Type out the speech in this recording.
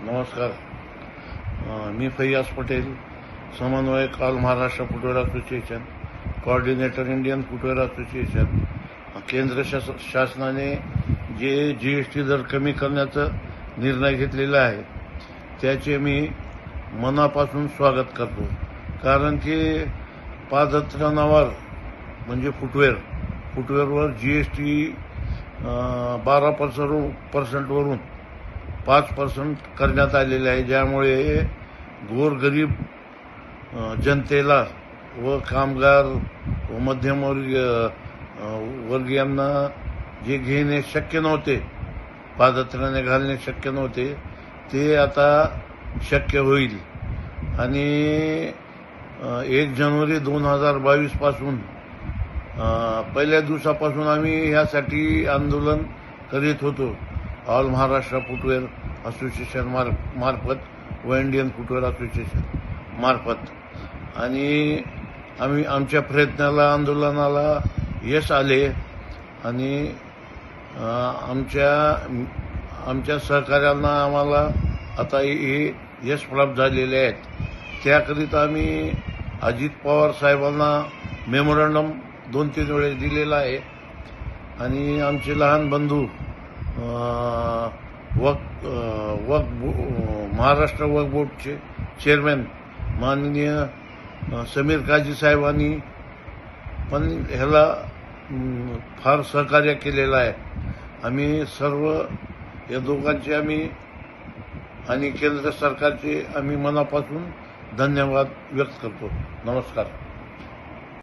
नमस्कार. मी फैयाज पटेल समन्वयक all Maharashtra footwear association coordinator Indian footwear association केंद्र शास शासनाने जे जी एस टी दर कमी करण्याचा निर्णय घेतलेला आहे त्याचे मी मनापासून स्वागत करतो. कारण की पादत्राणावर म्हणजे फुटवेअर फुटवेअरवर जी एस टी बारा पर्सेंट पर्सेंटवरून पाच पर्सेंट करण्यात आलेले आहे ज्यामुळे गोरगरीब जनतेला व कामगार व मध्यमवर्गीय वर्गीयांना जे घेणे शक्य नव्हते पादत्राने घालणे शक्य नव्हते ते आता शक्य होईल. आणि एक जानेवारी दोन हजार बावीसपासून पहिल्या दिवसापासून आम्ही ह्यासाठी आंदोलन करीत होतो. ऑल महाराष्ट्र फुटवेअर असोसिएशन मार मार्फत व इंडियन फुटवेअर असोसिएशन मार्फत. आणि आम्ही आमच्या प्रयत्नाला आंदोलनाला यश आले आणि आमच्या आमच्या सहकार्यांना आम्हाला आता हे यश प्राप्त झालेले आहेत. त्याकरिता आम्ही अजित पवार साहेबांना मेमोरंडम दोन तीन वेळेस दिलेला आहे. आणि आमचे लहान बंधू वक वक महाराष्ट्र वक बोर्डचे चेअरमॅन माननीय समीर काजी साहेबांनी पण ह्याला फार सहकार्य केलेलं आहे. आम्ही सर्व या दोघांचे आम्ही आणि केंद्र सरकारचे आम्ही मनापासून धन्यवाद व्यक्त करतो. नमस्कार.